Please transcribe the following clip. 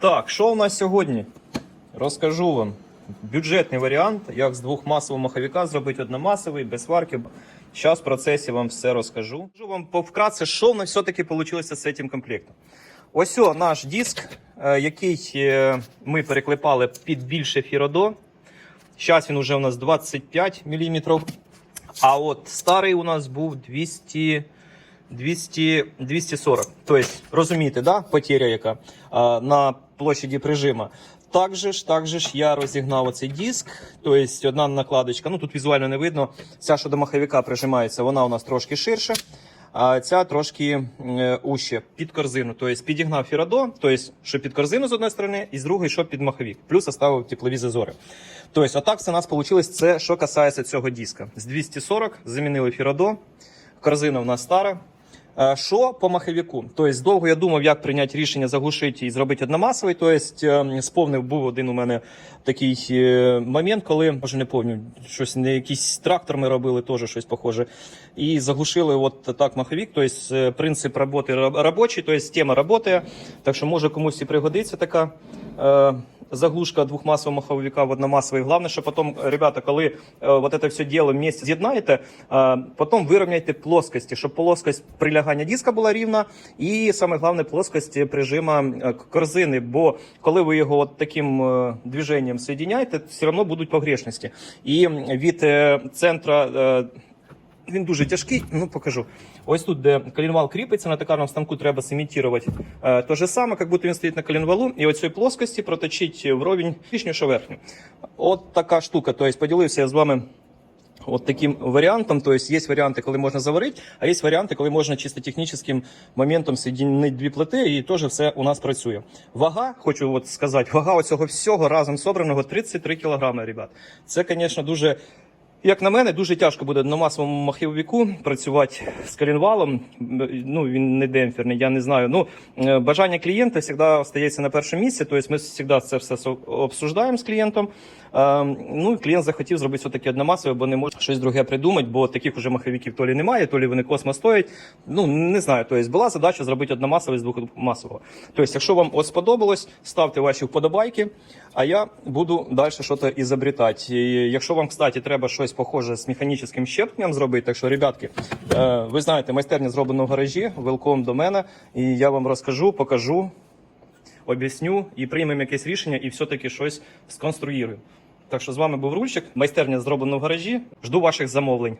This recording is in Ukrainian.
Так, що у нас сьогодні? Розкажу вам. Бюджетний варіант, як з двох масового маховика зробити одномасовий, без сварки. Зараз в процесі вам все розкажу. Скажу вам повкратце, що в нас все-таки вийшло з цим комплектом. Ось о, наш диск, е, який е, ми переклепали під більше фіродо. Зараз він вже у нас 25 мм. А от старий у нас був 200, 200, 240. Тобто, розумієте, да? потеря яка а, на площаді прижима. Также ж, также ж я розігнав оцей диск, тобто одна накладочка, ну тут візуально не видно. Ця, що до маховика прижимається, вона у нас трошки ширше, а ця трошки уще під корзину. Тобто підігнав фірадо, тобто, що під корзину з одної сторони, і з другої, що під маховик. Плюс оставив теплові зазори. Тобто, отак це у нас вийшло. Це що касається цього диска. З 240 замінили фірадо, корзина в нас стара. Е, Що по маховику? Тобто довго я думав, як прийняти рішення заглушити і зробити одномасовий. Тобто е, сповнив був один у мене такий е, момент, коли може не пам'ятаю, щось не якийсь трактор ми робили, теж щось похоже. І заглушили от так маховик. Тобто е, принцип роботи робочий, тобто тема працює. Так що може комусь і пригодиться така. Е, Заглушка двохмасового маховика в одномасовий. Головне, що потім, ребята, коли е, вот это все діло вместе з'єднаєте, е, потім вирівняйте плоскості, щоб плоскость прилягання диска була рівна, і саме головне плоскость прижима е, корзини. Бо коли ви його от таким е, движенням соєдиняєте, все одно будуть погрешності. І від е, центра. Він дуже тяжкий, ну покажу. Ось тут, де колінвал кріпиться, на токарному станку треба симітувати е, те же саме, як будто він стоїть на колінвалу, і оцієї плоскості проточить вровень нижню що верхню. От така штука. Тобто поділився я з вами от таким варіантом. Тобто є варіанти, коли можна заварити, а є варіанти, коли можна чисто технічним моментом соєдинити дві плити, і теж все у нас працює. Вага, хочу от сказати, вага оцього всього разом собраного 33 кг, ребят. Це, звісно, дуже. Як на мене, дуже тяжко буде на масовому махівіку працювати з колінвалом. Ну він не демпферний, я не знаю. Ну е, бажання клієнта завжди остається на першому місці. Тобто ми завжди це все обсуждаємо з клієнтом. Е, Ну і клієнт захотів зробити все таки одномасове, бо не може щось друге придумати, бо таких уже маховиків то лі немає, то лі вони космо стоять. Ну не знаю. Тобто була задача зробити одномасовий з двохмасового. Тобто, якщо вам от сподобалось, ставте ваші вподобайки. А я буду далі щось ізобретати. І якщо вам, кстати, треба щось похоже з механічним щепленням зробити, так що, ребятки, е, ви знаєте, майстерня зроблена в гаражі, велком до мене, і я вам розкажу, покажу, об'ясню і приймемо якесь рішення, і все-таки щось сконструюємо. Так що з вами був Рульчик, майстерня зроблена в гаражі. Жду ваших замовлень.